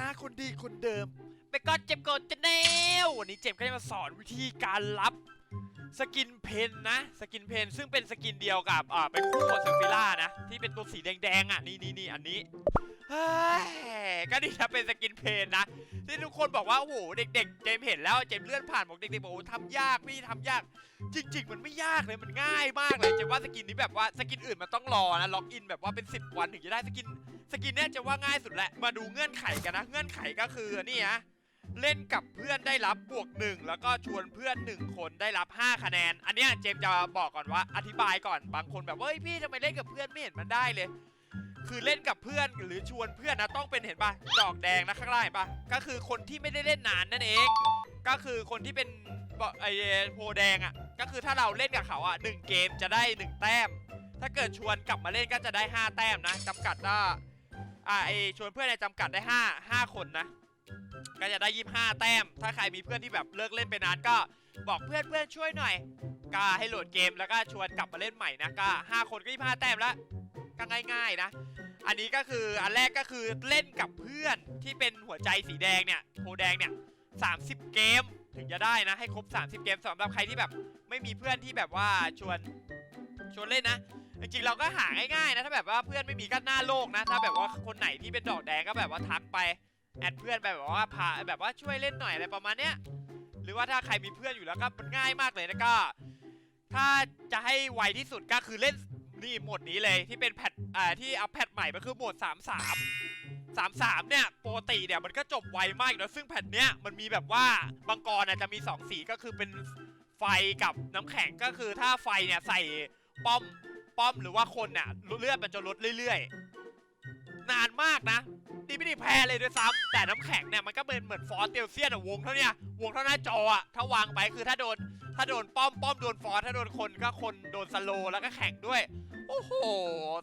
นะคนดีคนเดิมเบคอนเจมส์โกนจะแนววันนี้เจมส์ก็จะมาสอนวิธีการรับสกินเพนนะ สกินเพนซึ่งเป็นสกินเดียวกับอ่าเป็นคู่กับเซลฟิล่านะ ที่เป็นตัวสีแดงๆอะนี่นี่นี่อันนี้ก็นี่ถ้าเป็นสกินเพนนะที่ทุกคนบอกว่าโอ้โหเด็ก ๆ เจมเห็นแล้วเจมเลื่อนผ่านบอกเด็กๆบอกโอ้ทำยากพี่ทำยาก จริง ๆ มันไม่ยากเลยมันง่ายมากเลยเจมว่าสกินนี้แบบว่าสกินอื่นมันต้องรอนะล็อกอินแบบว่าเป็น 10 วันถึงจะได้สกิน สกินเนี่ยจะว่าง่ายสุดแหละ มาดูเงื่อนไขกันนะ เงื่อนไขก็คือนี่ฮะเล่นกับเพื่อนได้รับบวกหนึ่งแล้วก็ชวนเพื่อนหนึ่งคนได้รับ 5 คะแนน อันเนี้ยเจมจะบอกก่อนว่าอธิบายก่อนบางคนแบบว่าเฮ้ยพี่ทำไมเล่นกับเพื่อนไม่เห็นมันได้เลย คือเล่นกับเพื่อนหรือชวนเพื่อนนะต้องเป็นเห็นปะดอกแดงนะข้างล่างเห็นปะก็คือคนที่ไม่ได้เล่นนานนั่นเอง ก็คือคนที่เป็นไอโพแดงอะก็คือถ้าเราเล่นกับเขาอะหนึ่งเกมจะได้หนึ่งแต้ม ถ้าเกิดชวนกลับมาเล่นก็จะได้ห้าแต้มนะจำกัดว่า อ่าไอชวนเพื่อนเนี่ยจำกัดได้ห้าห้าคนนะ ก็จะได้ยี่ห้าแต้ม ถ้าใครมีเพื่อนที่แบบเลิกเล่นไปนานก็บอกเพื่อนเพื่อนช่วยหน่อย ก็ให้โหลดเกมแล้วก็ชวนกลับมาเล่นใหม่นะก็ห้าคนก็ยี่ห้าแต้มแล้วก็ง่ายๆนะ อันนี้ก็คืออันแรกก็คือเล่นกับเพื่อนที่เป็นหัวใจสีแดงเนี่ยโพแดงเนี่ย30 เกมถึงจะได้นะให้ครบ 30 เกมสำหรับใครที่แบบไม่มีเพื่อนที่แบบว่าชวนชวนเล่นนะ จริงๆเราก็หาง่ายๆนะถ้าแบบว่าเพื่อนไม่มีก็หน้าโลกนะ ถ้าแบบว่าคนไหนที่เป็นดอกแดงก็แบบว่าทักไปแอดเพื่อนไปแบบว่าพาแบบว่าช่วยเล่นหน่อยอะไรประมาณเนี้ยหรือว่าถ้าใครมีเพื่อนอยู่แล้วก็มันง่ายมากเลยนะก็ ถ้าจะให้ไวที่สุดก็คือเล่นนี่โหมดนี้เลยที่เป็นแพทอ่าที่อัพแพทใหม่มันคือโหมด 33 33 เนี่ยปกติเนี่ยมันก็จบไวมากอยู่แล้วซึ่งแพทเนี้ยมันมีแบบว่าบางกรอะจะมี 2 สีก็คือเป็นไฟกับน้ำแข็งก็คือถ้าไฟเนี่ยใส่ป้อม ป้อมหรือว่าคนเนี่ยเลือดมันจะลดเรื่อยๆ นานมากนะดีไม่ด้แพ้เลยด้วยซ้ำแต่น้ำแข็งเนี่ยมันก็เป็นเหมือนฟอสเตลเซียนอะวงเท่านี้วงเท่าหน้าจออะถ้าวางไปคือถ้าโดน ถ้าโดนป้อมป้อมโดนฟอสถ้าโดนคนก็คนโดนสโลแล้วก็แข่งด้วย โอ้โห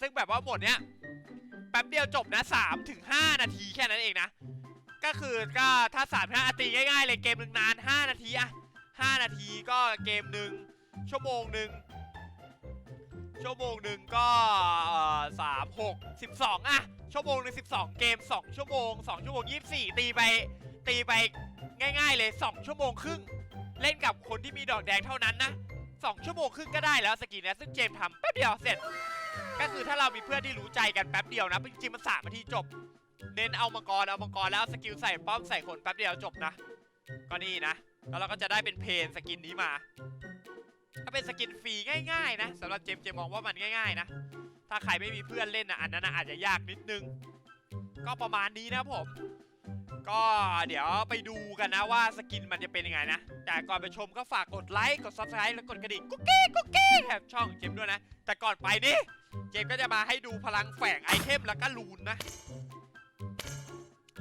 ซึ่งแบบว่าหมดเนี้ยแป๊บเดียวจบนะ3ถึง5นาทีแค่นั้นเองนะ ก็คือก็ถ้า3 5ตีง่ายๆเลยเกมหนึ่งนาน 5 นาทีอะ5นาทีก็เกมหนึ่งชั่วโมงหนึ่ง ชั่วโมงหนึ่งก็สามหกสิบสองอะชั่วโมงหนึ่งสิบสองเกมสองชั่วโมงสองชั่วโมงยี่สิบสี่ตีไป ตีไปง่ายๆเลยสองชั่วโมงครึ่ง เล่นกับคนที่มีดอกแดงเท่านั้นนะ2ชั่วโมงครึ่งก็ได้แล้วสกินนี้ซึ่งเจมทำแป๊บเดียวเสร็จ ก็คือถ้าเรามีเพื่อนที่รู้ใจกันแป๊บเดียวนะจริงๆมันสามนาทีจบ เน้นเอามังกรเอามังกรแล้วสกิลใส่ป้อมใส่คนแป๊บเดียวจบนะ ก็นี่นะแล้วเราก็จะได้เป็นเพนสกินนี้มา ถ้าเป็นสกินฟรีง่ายๆนะสำหรับเจมเจมมองว่ามันง่ายๆนะ ถ้าใครไม่มีเพื่อนเล่นนะอันนั้นนะอาจจะยากนิดนึง ก็ประมาณนี้นะผม ก็เดี๋ยวไปดูกันนะว่าสกินมันจะเป็นยังไงนะ แต่ก่อนไปชมก็ฝากกดไลค์กด subscribe แล้วกดกระดิ่งกุ๊กกี้กุ๊กกี้แถบช่องเจมด้วยนะ แต่ก่อนไปนี่เจมก็จะมาให้ดูพลังแฝงไอเทมแล้วก็ลูนนะ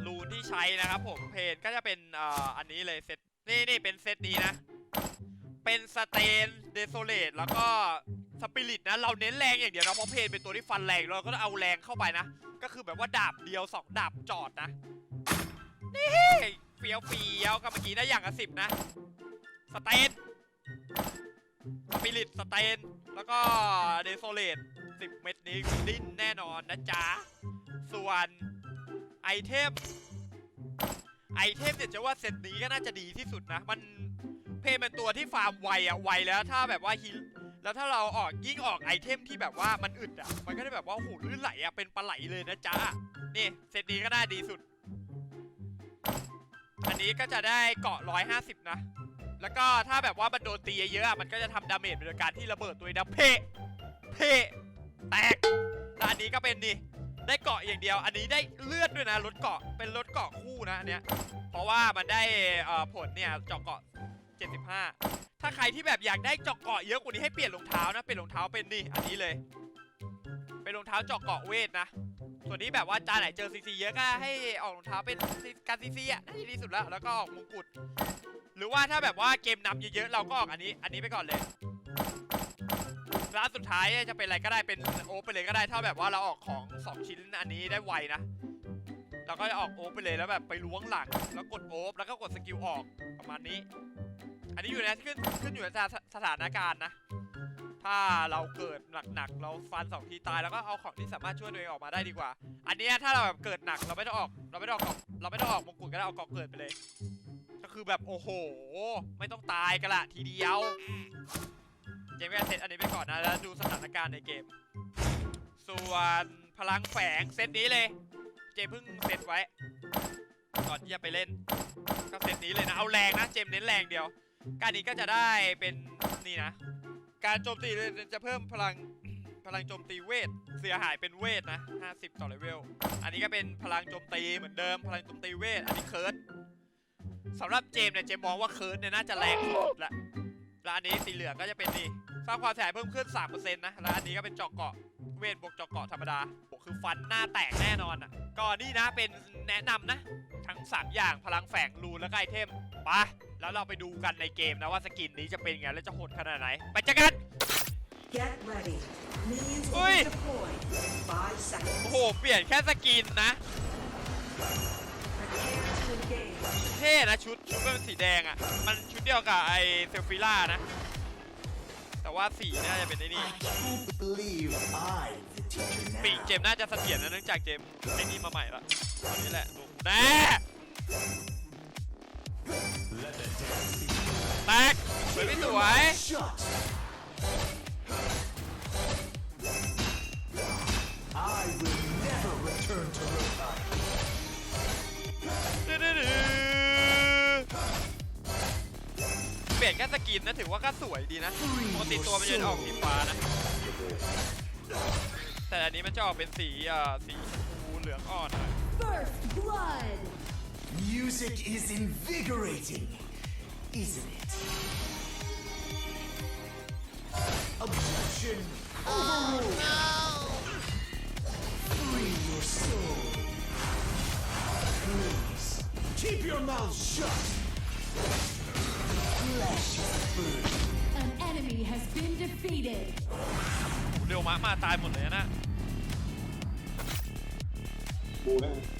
ลูนที่ใช้นะครับผมเพนก็จะเป็นออันนี้เลยเซตนี่นี่เป็นเซตนี้นะ เป็นสเตนเดโซเลตแล้วก็สปิริตนะ เราเน้นแรงอย่างเดียวนะเพราะเพนเป็นตัวที่ฟันแรงเราก็ต้องเอาแรงเข้าไปนะ ก็คือแบบว่าดาบเดียวสองดาบจอดนะ นี่เฟี้ยวเฟี้ยวกับเมื่อกี้ได้อย่างละสิบนะ สเตนสปิริตสเตนแล้วก็เดโซเลตสิบเม็ดนี้ดิ้นแน่นอนนะจ๊ะ ส่วนไอเทมไอเทมเนี่ยจะว่าเซตนี้ก็น่าจะดีที่สุดนะ มัน เพย์เป็นตัวที่ฟาร์มไวอะไวแล้วถ้าแบบว่าฮิลแล้วถ้าเราออกยิ่งออกไอเทมที่แบบว่ามันอึดอะมันก็ได้แบบว่าโอ้โหลื่นไหลอะเป็นปลาไหลเลยนะจ๊ะนี่เซตนี้ก็น่าดีสุด อันนี้ก็จะได้เกาะ150นะ แล้วก็ถ้าแบบว่ามันโดนตีเยอะๆอะมันก็จะทำดาเมจโดยการที่ระเบิดตัวเองนะเพะเพะแตกแล้วอันนี้ก็เป็นนี่ได้เกาะอย่างเดียว อันนี้ได้เลือดด้วยนะลดเกาะเป็นลดเกาะคู่นะอันเนี้ยเพราะว่ามันได้ผลเนี่ยเจาะเกาะ 75 ถ้าใครที่แบบอยากได้เจาะเกาะเยอะกว่านี้ให้เปลี่ยนรองเท้านะเปลี่ยนรองเท้าเป็นนี่อันนี้เลย เป็นรองเท้าเจาะเกาะเวทนะ ส่วนนี้แบบว่าจานไหนเจอซีซีเยอะก็ให้ออกรองเท้าเป็นการซีซีอะน่าจะดีสุดแล้วแล้วก็ออกมงกุฎหรือว่าถ้าแบบว่าเกมนำเยอะๆเราก็ออกอันนี้ อันนี้ไปก่อนเลยร้านสุดท้ายจะเป็นอะไรก็ได้เป็นโอไปเลยก็ได้ถ้าแบบว่าเราออกของ 2 ชิ้นอันนี้ได้ไวนะเราก็จะออกโอไปเลยแล้วแบบไปล้วงหลัง แล้วกดโอฟแล้วก็กดสกิลออกประมาณนี้ อันนี้อยู่ในขึ้นขึ้นอยู่ในสถาสถานการณ์นะ ถ้าเราเกิดหนักๆเราฟันสองทีตายแล้วก็เอาของที่สามารถช่วยตัวเองออกมาได้ดีกว่า อันนี้ถ้าเราแบบเกิดหนักเราไม่ต้องออก เราไม่ต้องออกเราไม่ต้องออกมงกุฎก็ได้เอากาะเกิดไปเลย ก็คือแบบโอ้โห ไม่ต้องตายกันละทีเดียวเจมส์ก็เซตอันนี้ไปก่อนนะแล้วดูสถานการณ์ในเกม ส่วนพลังแฝงเซตนี้เลย เจมเพิ่งเซตไว้ก่อนที่จะไปเล่นก็เซตนี้เลยนะเอาแรงนะเจมเน้นแรงเดียว การนี้ก็จะได้เป็นนี่นะ การโจมตีจะเพิ่มพลังพลังโจมตีเวทเสียหายเป็นเวทนะ 50 ต่อเลเวล อันนี้ก็เป็นพลังโจมตีเหมือนเดิม พลังโจมตีเวท อันนี้เคิร์ดสำหรับเจมเนี่ยเจมมองว่าเคิร์ดเนี่ยน่าจะแรงสุดละแล้วอันนี้สีเหลืองก็จะเป็นนี่สร้างความเสียหายเพิ่มขึ้น 3%นะ แล้วอันนี้ก็เป็นเจาะเกาะ เวทบวกเจาะเกาะธรรมดาโหคือฟันหน้าแตกแน่นอนอะ ก็นี่นะเป็นแนะนำนะ ทั้ง 3 อย่างพลังแฝงรูแล้วก็ไอเทมไป แล้วเราไปดูกันในเกมนะว่าสกินนี้จะเป็นไงและจะโหดขนาดไหน ไปเจอกัน Get ready. Minions will Ui. be deployed in five โอ้ seconds. โห เปลี่ยนแค่สกินนะ Prepare to engage. เท่นะชุดชุดเป็นสีแดงอะ มันชุดเดียวกับไอเซลฟิล่านะ แต่ว่าสีน่าจะเป็นไอ้นี่ I can't believe I'm the teacher ปีก now. เจมส์น่าจะเสถียรนะเนื่องจากเจมส์ไอ้นี่มาใหม่ละตอนนี้แหละดูแน่ แตกสวยไม่สวย I will never return to Rokai. เปลี่ยนแค่สกินนะถือว่าก็สวยดีนะปกติตัวมันจะออกสีฟ้านะ แต่อันนี้มันจะออกเป็นสีอ่าสีชมพูเหลืองอ่อนหน่อย First blood! Music is invigorating, isn't it? Objection overruled. Free your soul. Please keep your mouth shut. Flesh is food. An enemy has been defeated. เร็วมากมาตายหมดเลยนะ Free your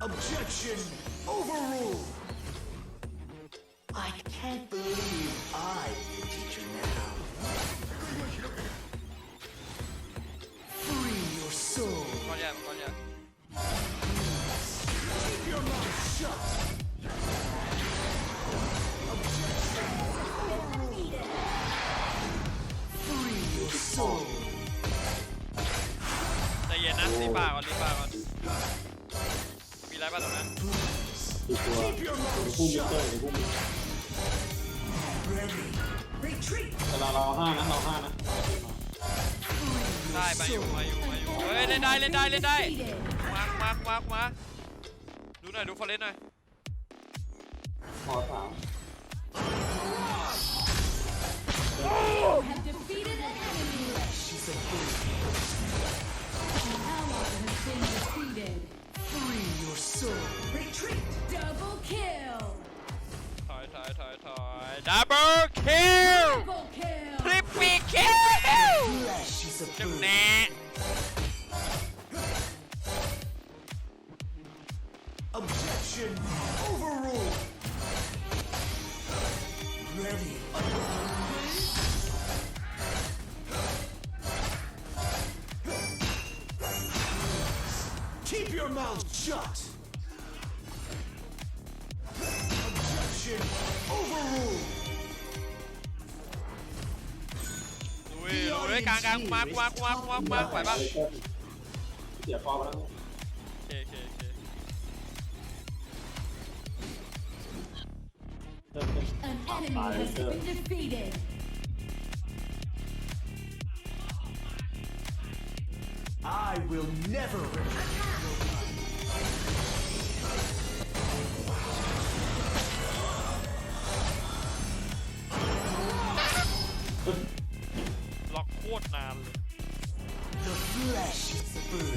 Objection overruled. I can't believe I'm the teacher now. Free your soul. ก้อนใหญ่ก้อนใหญ่ Keep your mouth shut. Objection overruled. Free your soul. ใจเย็นนะรีบป่าก่อนรีบป่าก่อน มีอะไรบ้างตรงนั้น Keep your mouth shut. Ready. Retreat. แต่เราเราห้านะเราห้านะได้มาอยู่มาอยู่มาอยู่เฮ้ยเล่นได้เล่นได้เล่นได้ defeated. มาร์คมาร์คมาร์คมาดูหน่อยดูฟอร์เรสหน่อยพอสาม your soul. Retreat. Double kill. ถอยถอยถอยถอยดับเบิลคิล Double kill. ทริปปีคิล Flesh is a จัง fool. แน่ กลางกลางมาร์คมาร์คมาร์คมาร์คมาร์คไหวปะเสียฟอร์มแล้วโอเคโอเคโอเคเริ่มเป็น An enemy has been defeated. Flesh. Boom.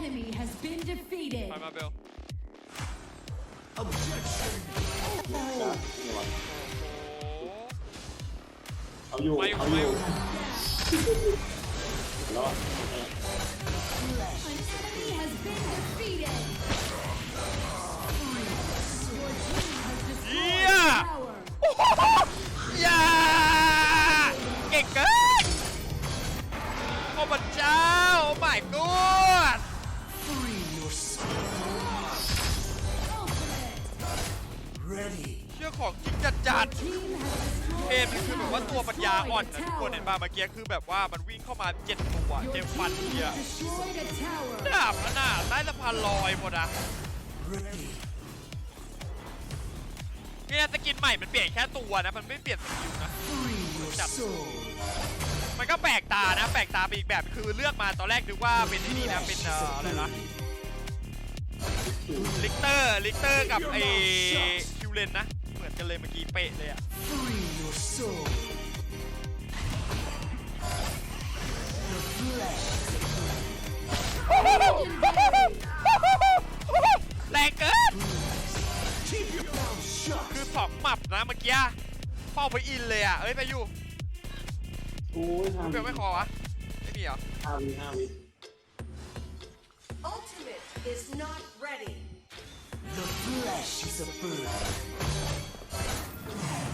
enemy has been defeated. ไปมาเบล Objection จ้า overruled. นี่วะโอ้เอาอยู่ไม่เอาอไม่ยู่แล้วอะ Flesh An enemy has been defeated. Your team has destroyed Yeah. a tower. อ ของจริงจัดจัดเพน destroyed คือแบบว่าตัวปัญญาอ่อนนะทุกคนเห็น tower. ป่ะเมื่อกี้คือแบบว่ามันวิ่งเข้ามาเจ็ดตัวเจ็บฟันเดีย has destroyed a tower. ดาบนาดใต้สะพานลอยหมดอะเนี่ยสกินใหม่มันเปลี่ยนแค่ตัวนะ มันไม่เปลี่ยนสกิลนะ Free your soul. มันก็แปลกตานะ แปลกตาไปอีกแบบคือเลือกมาตอนแรกนึกว่าเป็นไอ้นี่นะเป็นอะไรนะลิกเตอร์ลิกเตอร์กับไอ้คิวเลนนะ กันเลยเมื่อกี้เป๊ะเลยอะ Free your soul. The flesh is a Legendary. แรงเกิน Keep your mouth shut. คือสองหมับนะเมื่อกี้เป้าไปอินเลยอะเอ้ยไปอยู่โอ้ยห้าเบวิลไม่คอวะไม่มีเหรอห้าวิห้าวิ Ultimate is not ready. The flesh is a burden.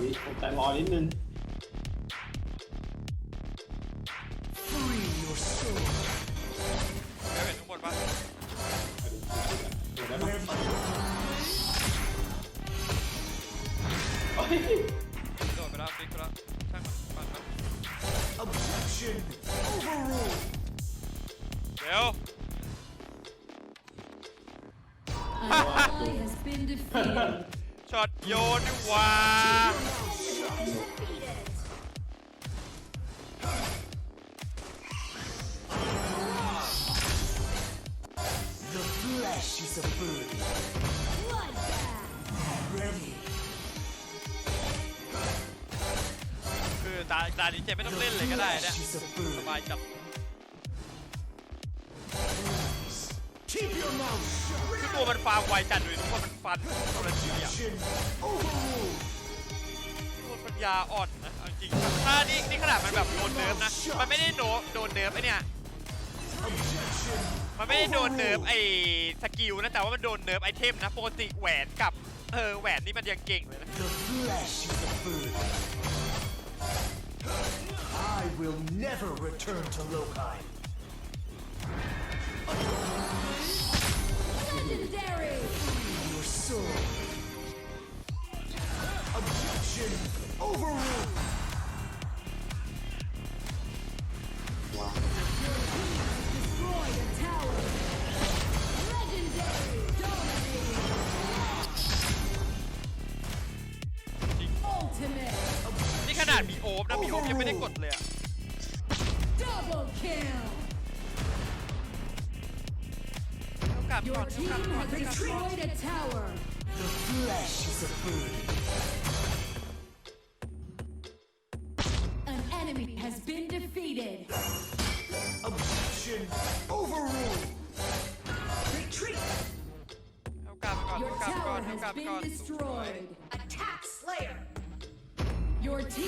วิผมใจรอนิดนึง flesh is a burden. Bloodbath. Ready. คือตาตานี้เจไม่ต้องเล่นเลยก็ได้เนี่ย Flesh is a ส burden. บายจับ Keep your mouth shut. คือตัวมันฟาร์มไวจัดเลยทุกคนมันฟันคนละทีอะ Objection. Overruled. ตัวปัญญาอ่อนนะเอาจริงถ้านี่นี่ขนาดมันแบบโดนเนิร์ฟนะ มันไม่ได้โนโดนเนิร์ฟไอเนี่ย Objection. มันไม่ได้โดนเนิร์ฟไอ้สกิลนะแต่ว่ามันโดนเนิร์ฟไอเทมนะปกติแหวนกับเออแหวนนี่มันยังเก่งเลยนะ The flesh is a burden. I will never return to Lokai. Legendary. Your soul. Objection. Overruled. บนะพี่โอ๊บยังไม่ได้กดเลยอะ Double kill! Your team has destroyed a tower! The flesh is a food. An enemy has been defeated! Objection. Overruled. Retreat. Your tower has been destroyed!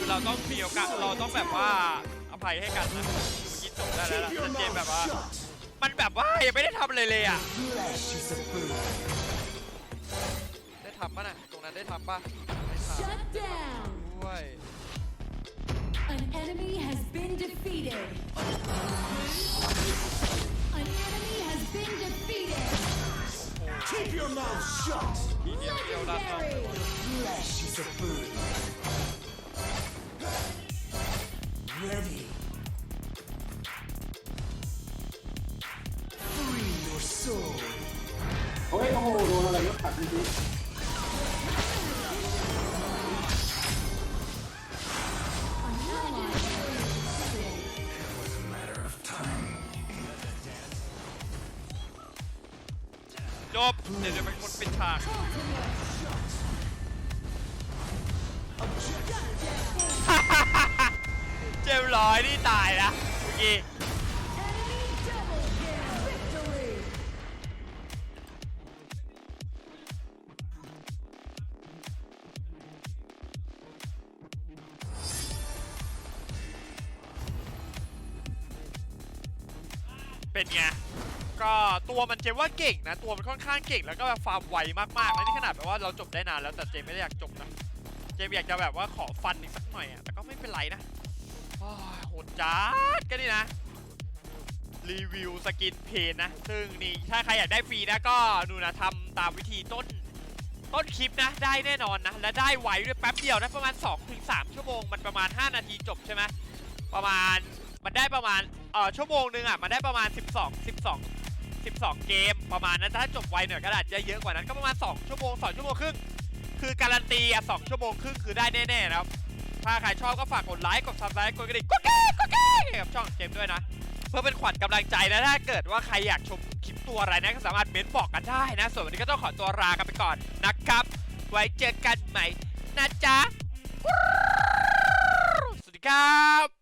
เราต้องมีโอกาส destroyed เรา a ต้องแบบว่า tower. อภัยให้กันนะเมื่อกี้จบได้แล้ว Keep นะ your แต่เจมส์แบบ mouth ว่า shut. มันแบบว่ายังไม่ได้ทำอะไรเลยอะ Flesh is a burden. ได้ทำป่ะน่ะตรงนั้นได้ทำป่ะได้ท Shut down. ำด้วย An enemy has been defeated. An enemy has been defeated. Keep your mouth shut. ทีเดียวเดียวรัดเอา Legendary. Flesh is a burden. Ready. Free your soul. โอ้ยโอ้โหโดนอะไรก็ตัดจริงจบ เดี๋ยวจะเป็นคนปิดฉากเตายนะเมื่อกี้เป็นไง ก็ตัวมันเจมว่าเก่งนะ ตัวมันค่อนข้างเก่งแล้วก็แบบฟาร์มไวมากๆนะนี่ขนาดแบบว่าเราจบได้นานแล้วแต่เจมไม่ได้อยากจบนะ เจมอยากจะแบบว่าขอฟันอีกสักหน่อยอะแต่ก็ไม่เป็นไรนะ โหดจัดก็นี่นะ รีวิวสกินเพนนะ ซึ่งนี่ถ้าใครอยากได้ฟรีนะก็ดูนะทำตามวิธีต้นต้นคลิปนะ ได้แน่นอนนะ และได้ไวด้วยแป๊บเดียวนะประมาณ 2-3 ชั่วโมง มันประมาณ 5 นาทีจบใช่ไหมประมาณมันได้ประมาณเออชั่วโมงนึงอะมันได้ประมาณ 12 12 12 เกมประมาณนั้นถ้าจบไวหน่อยก็อาจจะเยอะกว่านั้นก็ประมาณ 2 ชั่วโมง 2 ชั่วโมงครึ่งคือการันตีอะ2ชั่วโมงครึ่งคือได้แน่ๆนะครับ ถ้าใครชอบก็ฝากกดไลค์ กดซับสไครต์กดกระดิ่งกดแก้กดแก้ให้กับช่องเกมด้วยนะ เพื่อเป็นขวัญกำลังใจนะถ้าเกิดว่าใครอยากชมคลิปตัวอะไรนะก็สามารถเม้นบอกกันได้นะ ส่วนวันนี้ก็ต้องขอตัวลากันไปก่อนนะครับ ไว้เจอกันใหม่นะจ๊ะ สวัสดีครับ